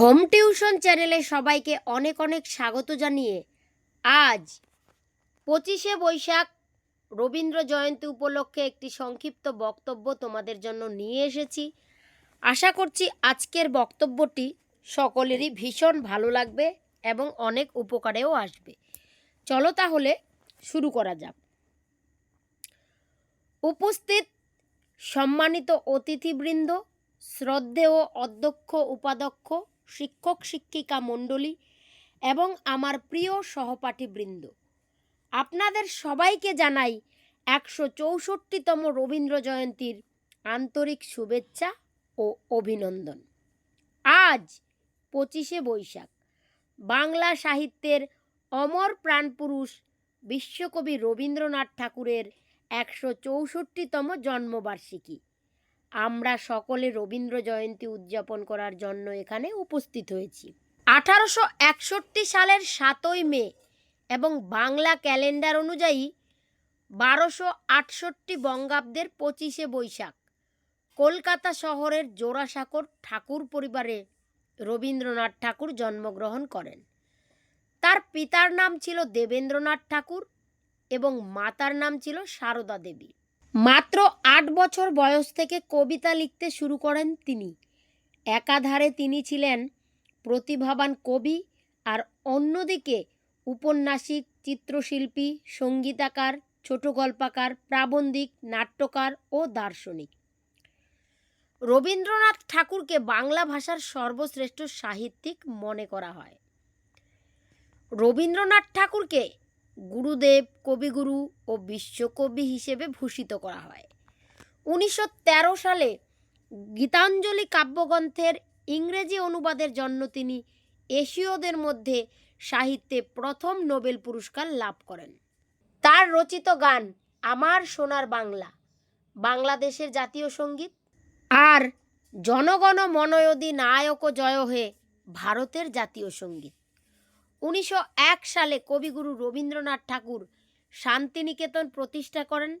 Home tuition চ্যানেলে সবাইকে অনেক অনেক স্বাগত জানিয়ে আজ পঁচিশে বৈশাখ রবীন্দ্র জয়ন্তী উপলক্ষে একটি সংক্ষিপ্ত বক্তব্য তোমাদের জন্য নিয়ে এসেছি। আশা করছি আজকের বক্তব্যটি সকলেরই ভীষণ ভালো লাগবে এবং অনেক উপকারেও আসবে। চলো তাহলে শুরু করা যাক। উপস্থিত সম্মানিত অতিথিবৃন্দ, শ্রদ্ধেয় অধ্যক্ষ, উপাধ্যক্ষ শিক্ষক শিক্ষিকা মণ্ডলী এবং আমার প্রিয় সহপাঠীবৃন্দ। আপনাদের সবাইকে জানাই একশো চৌষট্টিতম রবীন্দ্র জয়ন্তীর আন্তরিক শুভেচ্ছা ও অভিনন্দন। আজ পঁচিশে বৈশাখ, বাংলা সাহিত্যের অমর প্রাণপুরুষ বিশ্বকবি রবীন্দ্রনাথ ঠাকুরের একশো চৌষট্টিতম জন্মবার্ষিকী। আমরা সকলে রবীন্দ্র জয়ন্তী উদযাপন করার জন্য এখানে উপস্থিত হয়েছি। আঠারোশো একষট্টি সালের সাতই মে এবং বাংলা ক্যালেন্ডার অনুযায়ী বারোশো আটষট্টি বঙ্গাব্দের পঁচিশে বৈশাখ কলকাতা শহরের জোড়াসাঁকোর ঠাকুর পরিবারে রবীন্দ্রনাথ ঠাকুর জন্মগ্রহণ করেন। তার পিতার নাম ছিল দেবেন্দ্রনাথ ঠাকুর এবং মাতার নাম ছিল সারদা দেবী। মাত্র আট বছর বয়স থেকে কবিতা লিখতে শুরু করেন তিনি। একাধারে তিনি ছিলেন প্রতিভাবান কবি আর অন্যদিকে উপন্যাসিক, চিত্রশিল্পী, সঙ্গীতাকার, ছোট গল্পাকার, প্রাবন্ধিক, নাট্যকার ও দার্শনিক। রবীন্দ্রনাথ ঠাকুরকে বাংলা ভাষার সর্বশ্রেষ্ঠ সাহিত্যিক মনে করা হয়। রবীন্দ্রনাথ ঠাকুরকে গুরুদেব, কবিগুরু ও বিশ্বকবি হিসেবে ভূষিত করা হয়। উনিশশো তেরো সালে গীতাঞ্জলি কাব্যগ্রন্থের ইংরেজি অনুবাদের জন্য তিনি এশীয়দের মধ্যে সাহিত্যে প্রথম নোবেল পুরস্কার লাভ করেন। তার রচিত গান আমার সোনার বাংলা, বাংলাদেশের জাতীয় সংগীত আর জনগণ মনয়দি নায়ক জয় হে ভারতের জাতীয় সংগীত। উনিশশো এক সালে কবিগুরু রবীন্দ্রনাথ ঠাকুর শান্তিনিকেতন প্রতিষ্ঠা করেন।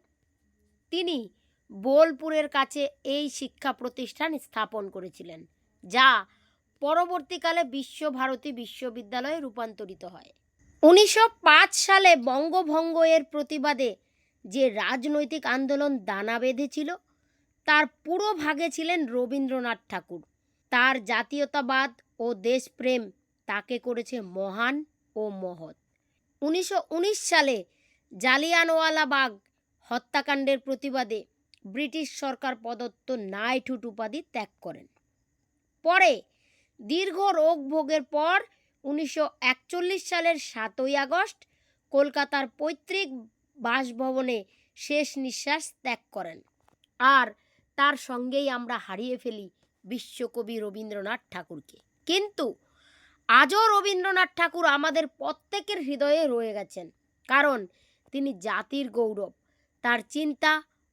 তিনি বোলপুরের কাছে এই শিক্ষা প্রতিষ্ঠান স্থাপন করেছিলেন, যা পরবর্তীকালে বিশ্বভারতী বিশ্ববিদ্যালয়ে রূপান্তরিত হয়। উনিশশো পাঁচ সালে বঙ্গভঙ্গ এর প্রতিবাদে যে রাজনৈতিক আন্দোলন দানা বেঁধেছিল, তার পুরো ভাগে ছিলেন রবীন্দ্রনাথ ঠাকুর। তার জাতীয়তাবাদ ও দেশপ্রেম তাকে করেছে মহান ও মহৎ। উনিশশো উনিশ সালে জালিয়ানওয়ালাবাগ হত্যাকাণ্ডের প্রতিবাদে ব্রিটিশ সরকার প্রদত্ত নাইটহুড উপাধি ত্যাগ করেন। পরে দীর্ঘ রোগ ভোগের পর উনিশশো একচল্লিশ সালের সাতই আগস্ট কলকাতার পৈতৃক বাসভবনে শেষ নিঃশ্বাস ত্যাগ করেন। আর তার সঙ্গেই আমরা হারিয়ে ফেলি বিশ্বকবি রবীন্দ্রনাথ ঠাকুরকে। কিন্তু আজও রবীন্দ্রনাথ ঠাকুর আমাদের প্রত্যেকের হৃদয়ে রয়ে গেছেন। কারণ তিনি জাতির গৌরব, তার চিন্তা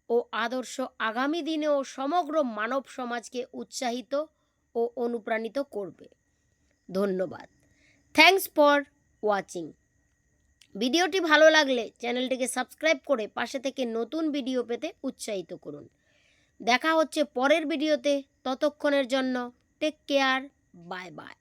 ও আদর্শ আগামী দিনেও সমগ্র মানব সমাজকে উৎসাহিত ও অনুপ্রাণিত করবে। ধন্যবাদ। থ্যাংকস ফর ওয়াচিং ভিডিওটি ভালো লাগলে চ্যানেলটিকে সাবস্ক্রাইব করে পাশে থেকে নতুন ভিডিও পেতে উৎসাহিত করুন। দেখা হচ্ছে পরের ভিডিওতে। ততক্ষণের জন্য টেক কেয়ার বাই বাই